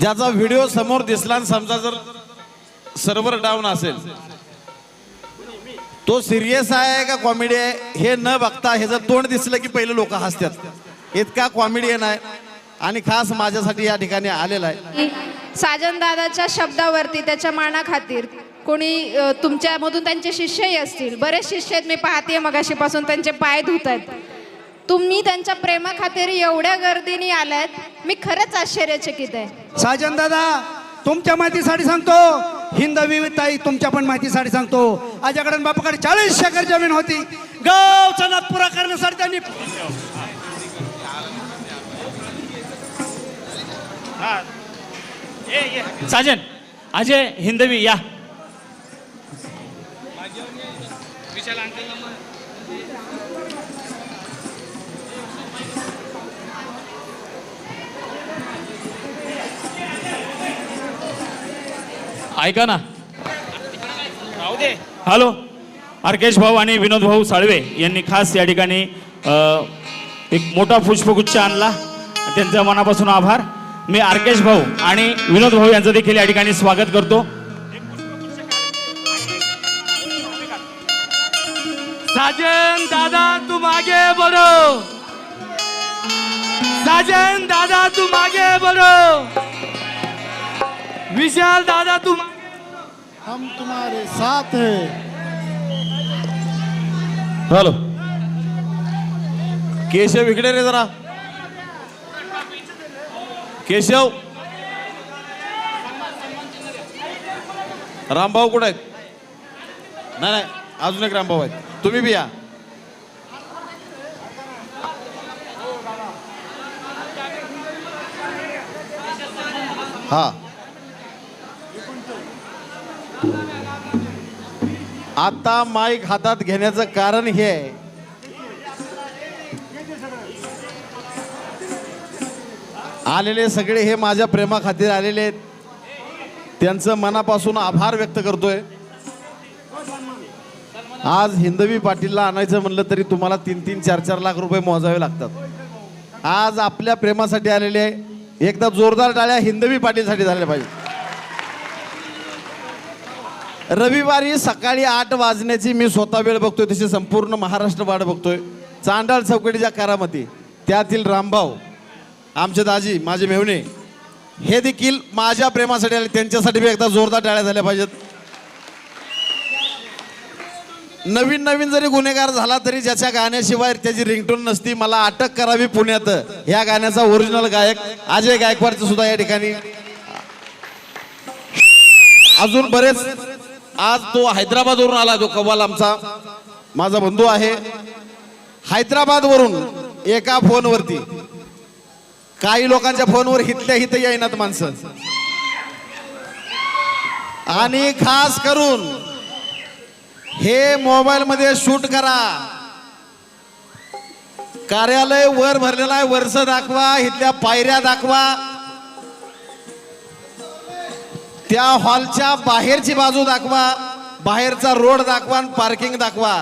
ज्याचा व्हिडिओ समोर दिसला आणि समजा जर सर्व्हर डाऊन असेल तो सिरियस आहे का कॉमेडी आहे हे न बघता हे जर तोंड दिसलं की पहिले लोक हसतात. इतका कॉमेडियन आहे आणि खास माझ्यासाठी या ठिकाणी आलेला आहे. साजन दादाच्या शब्दावरती त्याच्या माना खातीर कोणी तुमच्यामधून त्यांचे शिष्यही असतील. बरेच शिष्य आहेत मी पाहते मगाशीपासून त्यांचे पाय धुत आहेत तुम्ही त्यांच्या प्रेमाखातीर एवढ्या गर्दीने आलात मी खरंच आश्चर्यचकित आहे. साजन दादा तुमच्या माहितीसाठी सांगतो हिंदवी ताई तुमच्या पण माहितीसाठी सांगतो. आजकडे बापाकडे चाळीस एकर जमीन होती. गावचा नाद पुरा करण्यासाठी त्यांनी साजन अजय हिंदवी या. ऐका ना. हॅलो. अर्केश भाऊ आणि विनोद भाऊ साळवे यांनी खास या ठिकाणी एक मोठा पुष्पगुच्छ आणला. त्यांच्या मनापासून आभार. मी अर्केश भाऊ आणि विनोद भाऊ यांचं देखील या ठिकाणी स्वागत करतो. साजन दादा तुम आगे बढ़ो साजन दादा तुम आगे बढ़ो विशाल दादा तुम हम तुम्हारे साथ हैं। हॅलो। केशव इकडे रे जरा। केशव। रामभाऊ कुठे आहेत? नाही नाही अजून एक रामभाऊ आहेत. तुम्ही बी या. हा. आता माईक हातात घेण्याचं कारण हे आहे. आलेले सगळे हे माझ्या प्रेमाखातीर आलेले आहेत. त्यांचं मनापासून आभार व्यक्त करतोय. आज हिंदवी पाटीलला आणायचं म्हणलं तरी तुम्हाला तीन तीन चार चार लाख रुपये मोजावे लागतात. आज आपल्या प्रेमासाठी आलेले आहे. एकदा जोरदार टाळ्या हिंदवी पाटीलसाठी झाल्या पाहिजे रविवारी सकाळी आठ वाजण्याची मी स्वतः वेळ बघतोय तशी संपूर्ण महाराष्ट्र वाट बघतोय. चांडाळ चौकटीच्या कारामध्ये त्यातील रामभाऊ आमचे दाजी माझे मेवणे हे देखील माझ्या प्रेमासाठी आले त्यांच्यासाठी बी एकदा जोरदार टाळ्या झाल्या पाहिजेत. नवीन नवीन जरी गुन्हेगार झाला तरी ज्याच्या गाण्याशिवाय त्याची रिंगटोन नसती मला अटक करावी पुण्यात. ह्या गाण्याचा ओरिजिनल गायक अजय गायकवाडचं सुद्धा या ठिकाणी. अजून बरेच आज तो हैदराबादवरून आला जो कव्वाल आमचा. माझा बंधू आहे. हैदराबादवरून एका फोनवरती. काही लोकांच्या फोनवर हितल्या हित येईनात माणसं. आणि खास करून हे मोबाईल मध्ये शूट करा. कार्यालय वर भरलेला आहे. वरस दाखवा इथल्या पायऱ्या दाखवा. त्या हॉलच्या बाहेरची बाजू दाखवा बाहेरचा रोड दाखवा आणि पार्किंग दाखवा.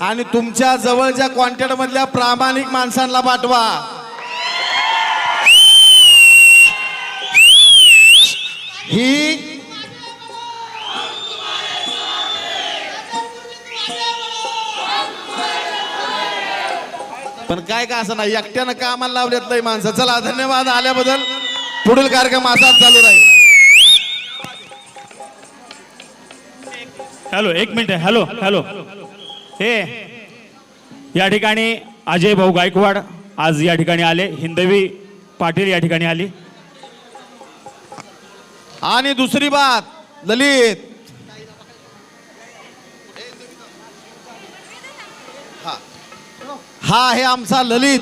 आणि तुमच्या जवळच्या कॉन्टॅक्ट मधल्या प्रामाणिक माणसांना पाठवा. ही पण काय का असं नाही एकट्यानं कामाला लावलेत नाही माणसं. चला धन्यवाद आल्याबद्दल. पुढील कार्यक्रम असाच चालू राहील. हॅलो एक मिनिट हॅलो हॅलो हे या ठिकाणी अजय भाऊ गायकवाड आज या ठिकाणी आले. हिंदवी पाटील या ठिकाणी आली. आणि दुसरी बात ललित. हा. आहे आमचा ललित.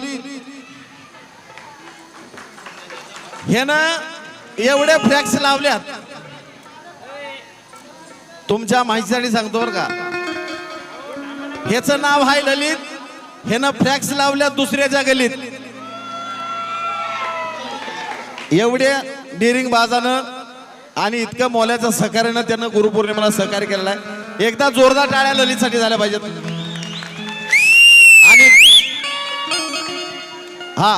हे ना एवढे फ्लॅक्स लावल्यात. तुमच्या माहितीसाठी सांगतो बरं का. ह्याचं नाव आहे ललित ह्यानं ना फ्लॅक्स लावल्यात दुसऱ्याच्या गलीत. एवढे डिरिंग बाजानं आणि इतकं मोल्याचं सहकार्यानं त्यानं गुरुपौर्णिमेला सहकार्य केलेला आहे. एकदा जोरदार टाळ्या ललितसाठी झाल्या पाहिजेत. आणि हा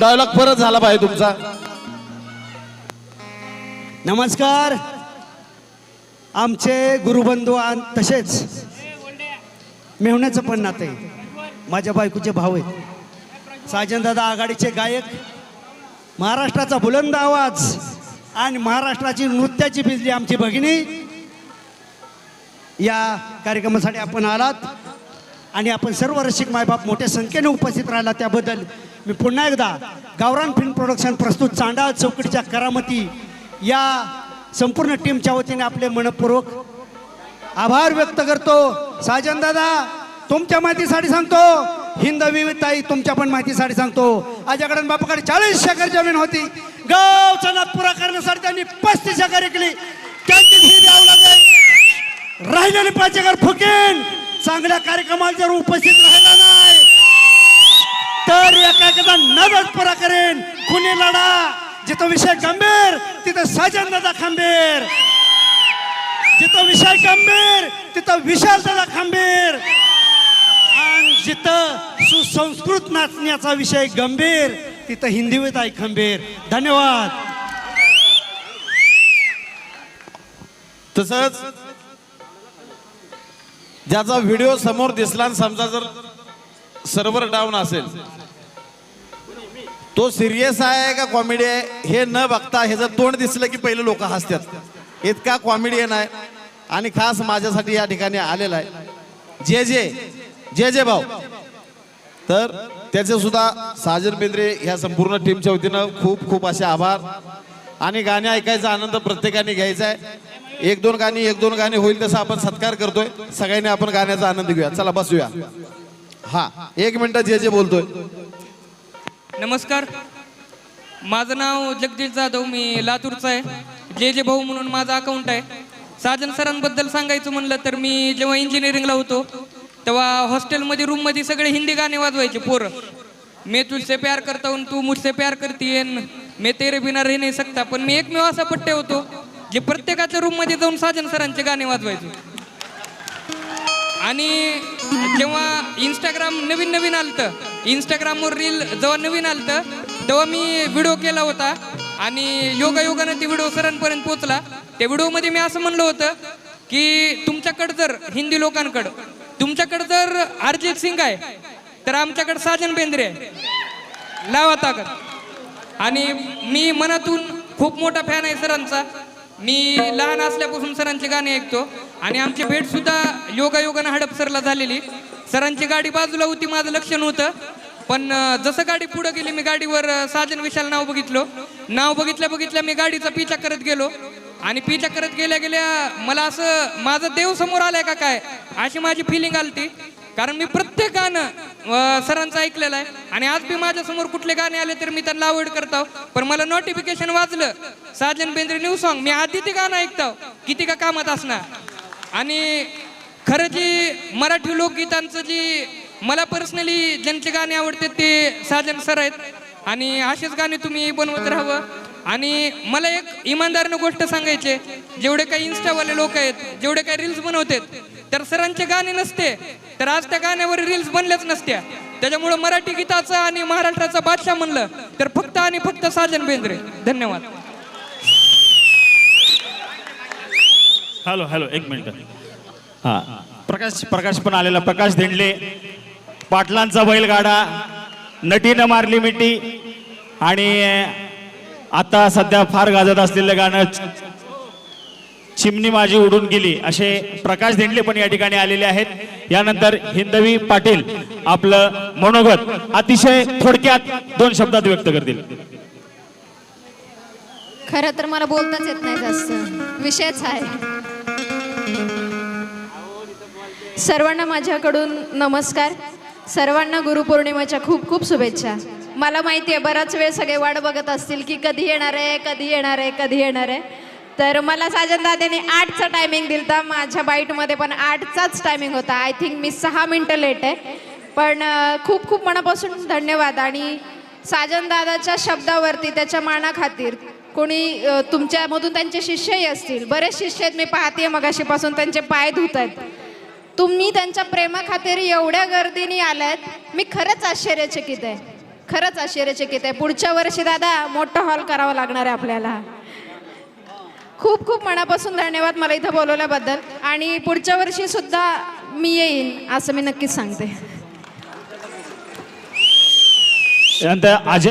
डायलॉग परत झाला पाहिजे तुमचा. नमस्कार. आमचे गुरुबंधू आणि तसेच मेहण्याचं पण नातं. आहे माझ्या बायकोचे भाऊ आहेत. साजनदादा आघाडीचे गायक. महाराष्ट्राचा बुलंद आवाज आणि महाराष्ट्राची नृत्याची बिजली आमची भगिनी. या कार्यक्रमासाठी आपण आलात आणि आपण सर्व रसिक मायबाप मोठ्या संख्येने उपस्थित राहिला. त्याबद्दल मी पुन्हा एकदा गावरान फिल्म प्रोडक्शन प्रस्तुत चांडाळ चौकटीच्या करामती या संपूर्ण टीमच्या वतीने आपले मनपूर्वक आभार व्यक्त करतो. साजन दादा तुमच्या माहितीसाठी सांगतो. हिंद विविधताई तुमच्या पण माहितीसाठी सांगतो. आजकडे बापाकडे चाळीस एकर जमीन होती. गावचा नाद पुरा करण्यासाठी त्यांनी पस्तीस एकर विकली त्यांची ही द्यावं लागेल. राहिलेले पाच एकर फुकेन. चांगल्या कार्यक्रमाला जर उपस्थित राहिला नाही तर एका एखादा नदच पुरा करेन. कुणी लढा. जिथं विषय गंभीर तिथं सजन दादा खंबीर. जिथं विषय गंभीर तिथं विशाल दादा खंबीर. आणि जिथं सुसंस्कृत नाचण्याचा विषय गंभीर तिथं हिंदीवेत आहे खंबीर. धन्यवाद. तसंच ज्याचा व्हिडिओ समोर दिसला आणि समजा जर सर्व्हर डाऊन असेल तो सिरियस आहे का कॉमेडी आहे हे न बघता ह्याचं तोंड दिसलं की पहिले लोक हसतात. इतका कॉमेडियन आहे. आणि खास माझ्यासाठी या ठिकाणी आलेला आहे. जे जे जे जे भाऊ. तर त्याचे सुद्धा साजन बेंद्रे ह्या संपूर्ण टीमच्या वतीनं खूप खूप असे आभार. आणि गाणे ऐकायचा आनंद प्रत्येकाने घ्यायचा आहे. एक दोन गाणी एक दोन गाणी होईल तसं आपण सत्कार करतोय. सगळ्यांनी आपण गाण्याचा आनंद घेऊया. चला बसूया. हा एक मिनिट जे जे बोलतोय. नमस्कार. माझं नाव जगदीश जाधव मी लातूरचा आहे. जे जे भाऊ म्हणून माझं अकाउंट आहे. साजन सरांबद्दल सांगायचं म्हणलं तर मी जेव्हा इंजिनिअरिंगला होतो तेव्हा हॉस्टेलमध्ये रूममध्ये सगळे हिंदी गाणे वाजवायचे पोरं. मी तुझसे प्यार करता हून तू मुझसे प्यार करती मी तेरे बिना रे नाही सकता. पण मी एकमेव असा पट्टे होतो जे प्रत्येकाच्या रूममध्ये जाऊन साजन सरांचे गाणे वाजवायचो. आणि जेव्हा इंस्टाग्राम नवीन नवीन आलतं इंस्टाग्रामवर रील जेव्हा नवीन आलतं तेव्हा मी व्हिडिओ केला होता आणि योगायोगानं ते व्हिडिओ सरांपर्यंत पोचला त्या व्हिडिओमध्ये मी असं म्हणलं होतं की तुमच्याकडं जर हिंदी लोकांकडं तुमच्याकडं जर अरिजित सिंग आहे तर आमच्याकडं साजन बेंद्रे आहे. लावा ताकद. आणि मी मनातून खूप मोठा फॅन आहे सरांचा. मी लहान असल्यापासून सरांची गाणी ऐकतो आणि आमची भेटसुद्धा योगायोगानं हडपसरला झालेली. सरांची गाडी बाजूला होती माझं लक्ष नव्हतं. पण जसं गाडी पुढे गेली मी गाडीवर साजन विशाल नाव बघितलं. नाव बघितल्या बघितल्या मी गाडीचा पिचा करत गेलो. आणि पिचा करत गेल्या गेल्या मला असं माझं देव समोर आलाय का काय अशी माझी फिलिंग आलती. कारण मी प्रत्येक गाणं सरांचं ऐकलेलं आहे. आणि आज बी माझ्यासमोर कुठले गाणे आले तर मी त्यांना अवॉइड करतो पण मला नोटिफिकेशन वाजलं साजन बेंद्रे न्यू सॉन्ग मी आधी ते गाणं ऐकतो किती का कामात असणार? आणि खरं जी मराठी लोकगीतांचं जी मला पर्सनली ज्यांचे गाणे आवडते ते साजन सर आहेत. आणि असेच गाणे तुम्ही बनवत राहावं. आणि मला एक इमानदारनं गोष्ट सांगायची जेवढे काही इन्स्टावाले लोक आहेत जेवढे काही रील्स बनवतात तर सरांचे गाणे नसते. तर आज त्या गाण्यावर रील्स बनल्याच नसत्या. त्याच्यामुळं मराठी गीताचं आणि महाराष्ट्राचा बादशाह म्हणलं तर फक्त आणि फक्त साजन बेंद्रे. धन्यवाद. हॅलो हॅलो एक मिनिट. हा प्रकाश प्रकाश पण आलेला. प्रकाश धेंडले. पाटलांचा बैलगाडा नटीनं मारली मिठी आणि आता सध्या फार गाजत असलेलं गाणं चिमणी माझी उडून गेली असे प्रकाश धेंडले पण या ठिकाणी आलेले आहेत. यानंतर हिंदवी पाटील आपलं मनोगत अतिशय थोडक्यात दोन शब्दात व्यक्त करतील. खरं तर मला बोलताच येत नाही जास्त. विषयच आहे. सर्वांना माझ्याकडून नमस्कार. सर्वांना गुरुपौर्णिमेच्या खूप खूप शुभेच्छा. मला माहिती आहे बराच वेळ सगळे वाट बघत असतील की कधी येणार आहे कधी येणार आहे कधी येणार आहे. तर मला साजन दादाने आठचा टायमिंग दिलता माझ्या बाईटमध्ये पण आठचाच टायमिंग होता. आय थिंक मी सहा मिनटं लेट आहे. पण खूप खूप मनापासून धन्यवाद. आणि साजन दादाच्या शब्दावरती त्याच्या मानाखातीर कोणी तुमच्यामधून त्यांचे शिष्यही असतील. बरेच शिष्य आहेत मी पाहते मगाशीपासून त्यांचे पाय धुत आहेत तुम्ही त्यांच्या प्रेमाखातीर एवढ्या गर्दीने आल्यात मी खरंच आश्चर्यचकित आहे. खरंच आश्चर्यचकित आहे. पुढच्या वर्षी दादा मोठा हॉल करावा लागणार आहे आपल्याला. खूप खूप मनापासून धन्यवाद मला इथं बोलवल्याबद्दल. आणि पुढच्या वर्षी सुद्धा मी येईन असं मी नक्कीच सांगते. अजय